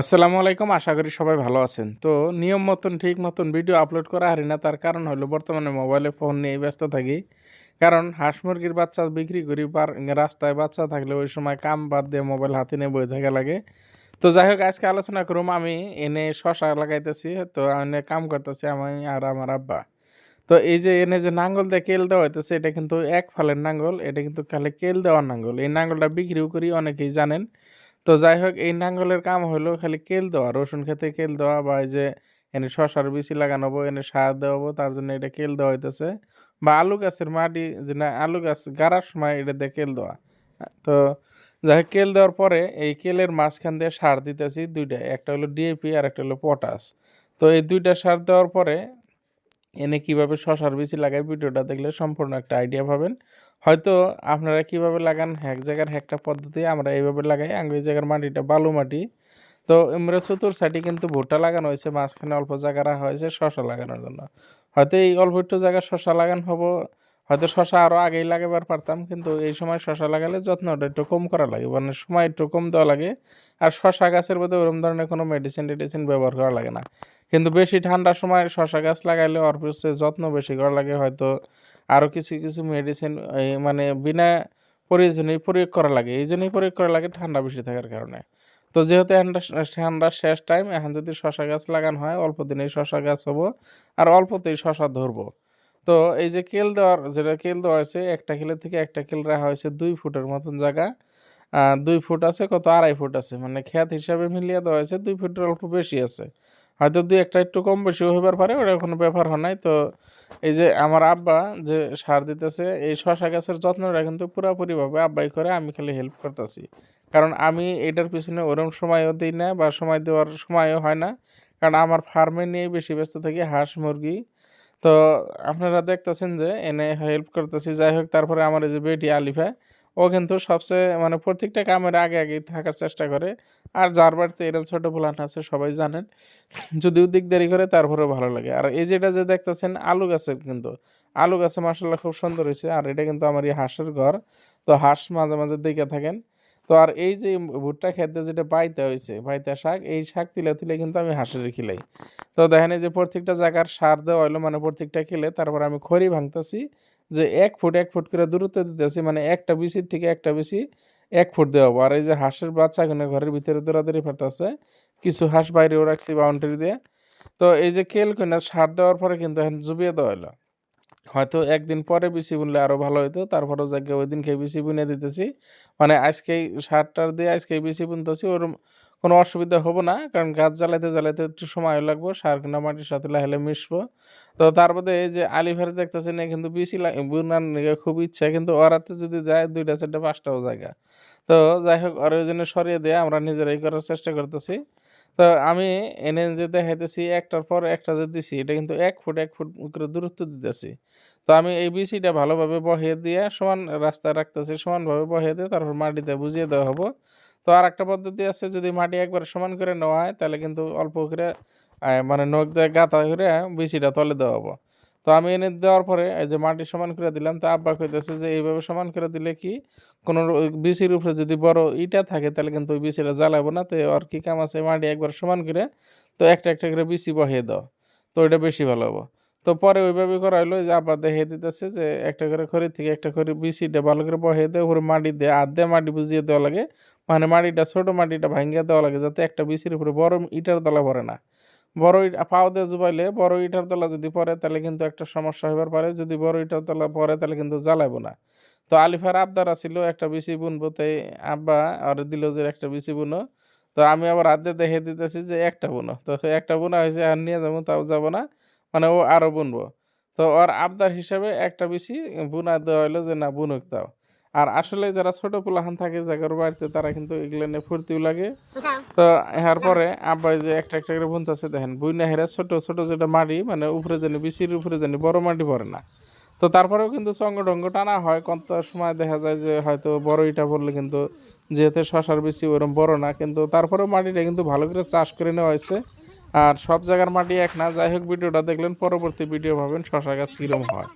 আসসালামু আলাইকুম, আশা করি সবাই ভালো আছেন। তো নিয়ম মতন, ঠিক মতন ভিডিও আপলোড করা হারি না, তার কারণ হলো বর্তমানে মোবাইলে ফোন নিয়ে ব্যস্ত থাকি। কারণ হাঁস মুরগির বাচ্চা বিক্রি করি রাস্তায় বাচ্চা থাকলে ওই সময় কাম বাদ দিয়ে মোবাইল হাতে নিয়ে বই থাকা লাগে। তো যাই হোক, আজকে আলোচনা করুম আমি, এনে শশা লাগাইতেছি, তো এনে কাম করতেছি আমি আর আমার আব্বা। তো এই যে এনে যে নাঙ্গল দিয়ে কেল দেওয়া হইতেছে, এটা কিন্তু এক ফালের নাঙ্গল, এটা কিন্তু খালি কেল দেওয়ার নাঙ্গল। এই নাঙ্গলটা বিক্রিও করি, অনেকেই জানেন। তো যাই হোক এই নাঙ্গলের কাম হলো খালি কেল দেওয়া, রসুন খেতে কেল দেওয়া বা এই যে এনে শশার বিচি লাগানো হব এনে সার দেওয়াবো তার জন্য এটা কেল দেওয়া হইতেছে। বা আলু গাছের মাটি, যে না আলু গাছ গাড়ার সময় এটা দিয়ে কেল দেওয়া। তো যাই হোক কেল দেওয়ার পরে এই কেলের মাঝখান দিয়ে সার দিতেছি দুইটা, একটা হলো ডিএপি আর একটা হলো পটাশ। তো এই দুইটা সার দেওয়ার পরে এনে কীভাবে শশার বিচি লাগাই ভিডিওটা দেখলে সম্পূর্ণ একটা আইডিয়া পাবেন। হয়তো আপনারা কীভাবে লাগান, এক জায়গার একটা পদ্ধতি, আমরা এইভাবে লাগাই, আঙ্গ জায়গার মাটিটা বালু মাটি। তো আমরা চতুর সাইডে কিন্তু ভুট্টা লাগানো হয়েছে, মাঝখানে অল্প জায়গা রাখা হয়েছে শশা লাগানোর জন্য। হয়তো এই অল্প একটু জায়গা শশা লাগান হব হয়তো শশা আরও আগেই লাগাবার পারতাম, কিন্তু এই সময় শশা লাগালে যত্নটা একটু কম করা লাগে মানে সময় একটু কম দেওয়া লাগে। আর শশা গাছের মধ্যে ওরকম ধরনের কোনো মেডিসিন টেডিসিন ব্যবহার করা লাগে না। কিন্তু বেশি ঠান্ডার সময় শশা গাছ লাগাইলে অল্প যত্ন বেশি করা লাগে, হয়তো আরও কিছু কিছু মেডিসিন মানে বিনা প্রয়োজনেই প্রয়োগ করা লাগে। এই জন্যই প্রয়োগ করা লাগে ঠান্ডা বেশি থাকার কারণে। তো যেহেতু ঠান্ডা ঠান্ডার শেষ টাইম এখন যদি শশা গাছ লাগানো হয়, অল্প দিনেই শশা গাছ হব, আর অল্পতেই শশা ধরবো। তো এই যে কেল দেওয়ার, যেটা কেল দেওয়া হয়েছে, একটা কেলের থেকে একটা কেল রাখা হয়েছে দুই ফুটের মতন জায়গা। দুই ফুট আছে, কত? আড়াই ফুট আছে। মানে খেয়াত হিসাবে মিলিয়ে দেওয়া হয়েছে, দুই ফুটের অল্প বেশি আছে। হয়তো দুই একটা একটু কম বেশিও হইবার পারে, ওটা কোনো ব্যাপার হয় নাই। তো এই যে আমার আব্বা যে সার দিতেছে, এই শশা গাছের যত্নটা কিন্তু পুরোপুরিভাবে আব্বাই করে, আমি খালি হেল্প করতেছি। কারণ আমি এটার পিছনে ওরম সময়ও দিই না বা সময় দেওয়ার সময়ও হয় না। কারণ আমার ফার্মে নিয়ে বেশি ব্যস্ত থাকি, হাঁস, মুরগি তো আপনারা দেখতেছেন যে এনে হেল্প করতেছি, যাই হোক তারপরে আমার এই যে বেটি আলিফা, ও কিন্তু সবচেয়ে মানে প্রত্যেকটা কামের আগে আগে থাকার চেষ্টা করে। আর যার বাড়িতে এরকম ছোটো প্লান্ট আছে সবাই জানেন যদিও দিক দেরি করে তারপরেও ভালো লাগে। আর এই যেটা যে দেখতেছেন আলু গাছে কিন্তু, আলু গাছে মাসাল্লাহ খুব সুন্দর হয়েছে, আর এটা কিন্তু আমার এই হাঁসের ঘর। তো হাঁস মাঝে মাঝে দেখে থাকেন। তো আর এই যে ভুট্টা খেতে যেটা বাইতে হয়েছে, বাইতে শাক, এই শাক তুলে তুলে কিন্তু আমি হাঁসের খিলাই। তো দেখেন এই যে প্রত্যেকটা জায়গার সার দেওয়া হলো মানে প্রত্যেকটা খেলে, তারপর আমি খড়ি ভাঙতেছি, যে এক ফুট এক ফুট করে দূরত্ব দিতেছি মানে একটা বিচির থেকে একটা বিচি এক ফুট দেওয়া আর এই যে হাঁসের বাচ্চাগুলো ঘরের ভিতরে দৌড়াদৌড়ি ফেরতেছে কিছু হাঁস বাইরেও রাখছি বাউন্ডারি দিয়ে। তো এই যে কেল কিনা সার দেওয়ার পরে কিন্তু এখন জুবিয়ে দেওয়া হলো হয়তো একদিন পরে বিচি বুনলে আরও ভালো হতো তারপরেও যাকে ওই দিনকে বিচি বুনে দিতেছি। মানে আজকেই সারটার দিয়ে আজকে বিচি বুনতেছি ওর কোনো অসুবিধা হব না, কারণ গাছ জ্বালাইতে জ্বালাইতে একটু সময় লাগবো, সার কিনা মাটির সাথে লাহেলে মিশবো। তো তার মধ্যে এই যে আলিফার দেখতেছেন কিন্তু লা- বুনার খুব ইচ্ছা, কিন্তু ওরাতে যদি যায় দুইটা, চারটা, পাঁচটাও জায়গা। তো যাই হোক, ওর ওই জন্য সরিয়ে দিয়ে, আমরা নিজেরাই করার চেষ্টা করতেছি। তো আমি এনে যে দেখাইতেছি, একটার পর একটা যে দিছি, এটা কিন্তু এক ফুট এক ফুট করে দূরত্ব দিতেছি। তো আমি এই বিচিটা ভালোভাবে বহিয়ে দিয়ে সমান রাস্তায় রাখতেছি, সমানভাবে বহিয়ে দিয়ে তারপর মাটিতে বুঝিয়ে দেওয়া হব। তো আর একটা পদ্ধতি আছে, যদি মাটি একবার সমান করে নেওয়া হয়, তাহলে কিন্তু অল্প করে মানে নখ দিয়ে গাঁথা করে বিচিটা তলে দেওয়া হব। তো আমি এনে দেওয়ার পরে এই যে মাটি সমান করে দিলাম, তো আব্বা কইতেছে যে এইভাবে সমান করে দিলে কি কোনো বিচির উপরে যদি বড় ইটা থাকে, তাহলে কিন্তু ওই বিচিটা জ্বালাবো না, তো আর কি কাম আছে মাটি একবার সমান করে, তো একটা একটা করে বিচি বহিয়ে দাও, তো ওইটা বেশি ভালো হব। তো পরে ওইভাবে করা হলো যে আব্বা দেখে দিতেছে যে একটা করে খড়ি থেকে একটা করে বিচিটা ভালো করে বহিয়ে দেয়, উপরে মাটি দিয়ে আর দিয়ে মাটি বুঝিয়ে দেওয়া লাগে মানে মাটিটা, ছোট মাটিটা ভাঙ্গিয়ে দেওয়া লাগে যাতে একটা বিচির উপরে বড় ইটার দলা পড়ে না। বড় ইট, পাও দিয়ে জুবাইলে বড় ইটার তলা যদি পড়ে তাহলে কিন্তু একটা সমস্যা হইবার পারে, যদি বড় ইটার তলা পড়ে তাহলে কিন্তু জ্বালাবো না। তো আলিফার আবদার ছিল একটা বিচি বুনবো, তাই আব্বা আর দিল যে একটা বিচি বুনো। তো আমি আবার হাতে দেখে দিতেছি যে একটা বুনো। তো একটা বোনা হয়েছে, আর নিয়ে যাব, তাও যাব না মানে ও আরও বুনবো। তো ওর আবদার হিসাবে একটা বেশি বুনা দেওয়া হলো যে না বুনুক দাও আর আসলে যারা ছোট পোলাহান থাকে জায়গার বাড়িতে তারা কিন্তু এগুলো নিয়ে ফুর্তিও লাগে। তো এর পরে আব্বা এই যে একটা একটা করে বুনতে আছে দেখেন বুইনা হেরা ছোট ছোট যেটা মাটি মানে উপরে জানি বিচির উপরে জানি বড় মাটি পড়ে না। তো তারপরেও কিন্তু সঙ্গ ডঙ্গ টানা হয় কত সময় দেখা যায় যে হয়তো বড় ইটা পড়লে কিন্তু যেহেতু শশার বেশি ওরকম বড় না কিন্তু তারপরেও মাটিটা কিন্তু ভালো করে চাষ করে নেওয়া হয়েছে। আর সব জায়গার মাটি এক না যাই হোক ভিডিওটা দেখলেন পরবর্তী ভিডিও ভাবেন শশা গাছ কীরকম হয়।